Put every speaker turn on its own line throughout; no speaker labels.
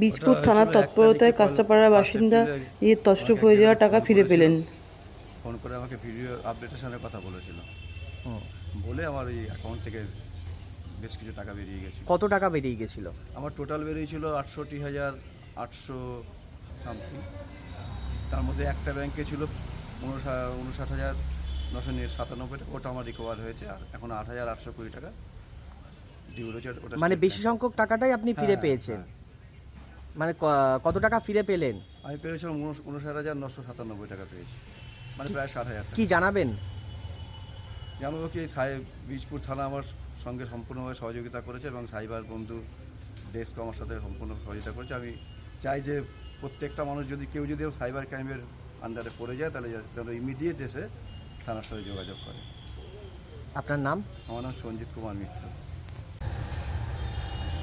বীজপুর থানার তৎপরতায়
পাঁচ
বাসিন্দা এই তছরূপ হয়ে যাওয়া টাকা ফিরে পেলেন।
ফোন করে আমাকে ভিডিও আপডেটের আপডেটেশনের কথা বলেছিল। বলে আমার এই অ্যাকাউন্ট থেকে বেশ কিছু টাকা বেরিয়ে গেছে
কত টাকা বেরিয়ে গেছিল?
আমার টোটাল বেরিয়েছিল আটষট্টি হাজার আটশো সামথিং তার মধ্যে একটা ব্যাংকে ছিল উনষাট হাজার নশো সাতানব্বই টাকা। ওটা আমার রিকভার হয়েছে আর এখন আট হাজার আটশো কুড়ি টাকা। ডিউ রয়েছে ওটা
মানে বেশি সংখ্যক টাকাটাই আপনি ফিরে
হ্যাঁ,
পেয়েছেন।
হ্যাঁ।
মানে কত টাকা ফিরে পেলেন?
আমি পেয়েছিলাম উনষ- উনষাট হাজার নশো সাতানব্বই টাকা পেয়েছি। মানে প্রায় ষাট হাজার
কি জানাবেন?
জানাব কি সাই বীজপুর থানা আমার সঙ্গে সম্পূর্ণভাবে সহযোগিতা করেছে এবং সাইবার বন্ধু ডেস্ক আমার সাথে সম্পূর্ণ সহযোগিতা করেছে। আমি চাই যে প্রত্যেকটা মানুষ যদি কেউ যদি সাইবার ক্রাইমের আন্ডারে পড়ে যায় তাহলে যেন ইমিডিয়েট এসে থানার সাথে যোগাযোগ করে।
আপনার নাম?
আমার নাম সঞ্জিত কুমার মিত্র।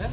নাও।